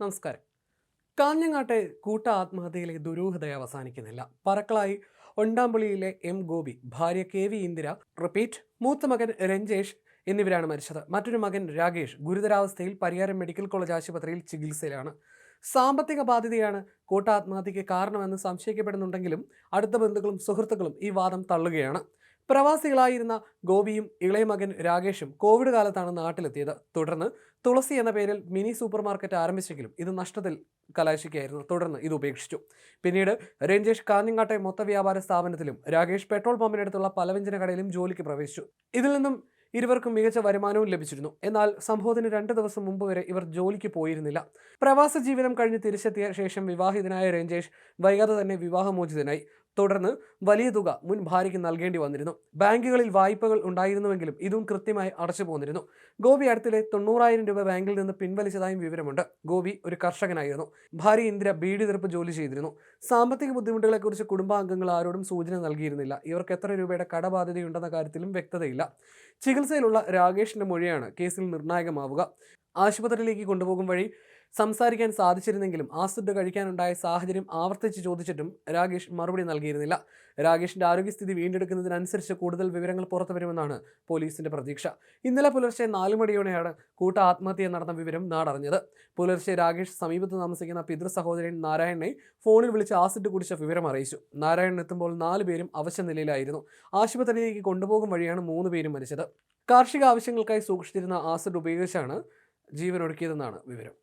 നമസ്കാരം. കാഞ്ഞങ്ങാട്ടെ കൂട്ട ആത്മഹത്യയിലെ ദുരൂഹത അവസാനിക്കുന്നില്ല. പറക്കളായി ഒണ്ടാമ്പുളിയിലെ എം ഗോപി ഭാര്യ കെ വി ഇന്ദിര റിപ്പീറ്റ് മൂത്ത മകൻ രഞ്ജേഷ് എന്നിവരാണ് മരിച്ചത്. മറ്റൊരു മകൻ രാകേഷ് ഗുരുതരാവസ്ഥയിൽ പരിയാരം മെഡിക്കൽ കോളേജ് ആശുപത്രിയിൽ ചികിത്സയിലാണ്. സാമ്പത്തിക ബാധ്യതയാണ് കൂട്ട ആത്മഹത്യയ്ക്ക് കാരണമെന്ന് സംശയിക്കപ്പെടുന്നുണ്ടെങ്കിലും അടുത്ത ബന്ധുക്കളും സുഹൃത്തുക്കളും ഈ വാദം തള്ളുകയാണ്. പ്രവാസികളായിരുന്ന ഗോപിയും ഇളയ മകൻ രാകേഷും കോവിഡ് കാലത്താണ് നാട്ടിലെത്തിയത്. തുടർന്ന് തുളസി എന്ന പേരിൽ മിനി സൂപ്പർ മാർക്കറ്റ് ആരംഭിച്ചെങ്കിലും ഇത് നഷ്ടത്തിൽ കലാശിക്കുകയായിരുന്നു തുടർന്ന് ഇത് ഉപേക്ഷിച്ചു. പിന്നീട് രഞ്ജേഷ് കാഞ്ഞങ്ങാട്ടെ മൊത്ത വ്യാപാര സ്ഥാപനത്തിലും രാകേഷ് പെട്രോൾ പമ്പിനടുത്തുള്ള പലവ്യഞ്ജന കടയിലും ജോലിക്ക് പ്രവേശിച്ചു. ഇതിൽ നിന്നും ഇരുവർക്കും മികച്ച വരുമാനവും ലഭിച്ചിരുന്നു. എന്നാൽ സംഭവത്തിന് രണ്ട് ദിവസം മുമ്പ് വരെ ഇവർ ജോലിക്ക് പോയിരുന്നില്ല. പ്രവാസ ജീവിതം കഴിഞ്ഞ് തിരിച്ചെത്തിയ ശേഷം വിവാഹിതനായ രഞ്ജേഷ് വൈകാതെ തന്നെ വിവാഹമോചിതനായി. തുടർന്ന് വലിയ തുക മുൻ ഭാര്യയ്ക്ക് നൽകേണ്ടി വന്നിരുന്നു. ബാങ്കുകളിൽ വായ്പകൾ ഉണ്ടായിരുന്നുവെങ്കിലും ഇതും കൃത്യമായി അടച്ചു പോന്നിരുന്നു. ഗോപി അടുത്തിടെ തൊണ്ണൂറായിരം രൂപ ബാങ്കിൽ നിന്ന് പിൻവലിച്ചതായും വിവരമുണ്ട്. ഗോപി ഒരു കർഷകനായിരുന്നു. ഭാര്യ ഇന്ദിര ബീഡി തീർപ്പ് ജോലി ചെയ്തിരുന്നു. സാമ്പത്തിക ബുദ്ധിമുട്ടുകളെക്കുറിച്ച് കുടുംബാംഗങ്ങൾ ആരോടും സൂചന നൽകിയിരുന്നില്ല. ഇവർക്ക് എത്ര രൂപയുടെ കടബാധ്യതയുണ്ടെന്ന കാര്യത്തിലും വ്യക്തതയില്ല. ചികിത്സയിലുള്ള രാകേഷിന്റെ മൊഴിയാണ് കേസിൽ നിർണായകമാവുക. ആശുപത്രിയിലേക്ക് കൊണ്ടുപോകും വഴി സംസാരിക്കാൻ സാധിച്ചിരുന്നെങ്കിലും ആസിഡ് കഴിക്കാനുണ്ടായ സാഹചര്യം ആവർത്തിച്ച് ചോദിച്ചിട്ടും രാകേഷ് മറുപടി നൽകിയിരുന്നില്ല. രാകേഷിന്റെ ആരോഗ്യസ്ഥിതി വീണ്ടെടുക്കുന്നതിനനുസരിച്ച് കൂടുതൽ വിവരങ്ങൾ പുറത്തു വരുമെന്നാണ് പോലീസിന്റെ പ്രതീക്ഷ. ഇന്നലെ പുലർച്ചെ നാല് മണിയോടെയാണ് കൂട്ട ആത്മഹത്യ നടന്ന വിവരം നാടറിഞ്ഞത്. പുലർച്ചെ രാകേഷ് സമീപത്ത് താമസിക്കുന്ന പിതൃ സഹോദരൻ നാരായണനെ ഫോണിൽ വിളിച്ച് ആസിഡ് കുടിച്ച വിവരം അറിയിച്ചു. നാരായണൻ എത്തുമ്പോൾ നാല് പേരും അവശ നിലയിലായിരുന്നു. ആശുപത്രിയിലേക്ക് കൊണ്ടുപോകും വഴിയാണ് മൂന്ന് പേരും മരിച്ചത്. കാർഷിക ആവശ്യങ്ങൾക്കായി സൂക്ഷിച്ചിരുന്ന ആസിഡ് ഉപയോഗിച്ചാണ് ജീവനൊടുക്കിയതെന്നാണ് വിവരം.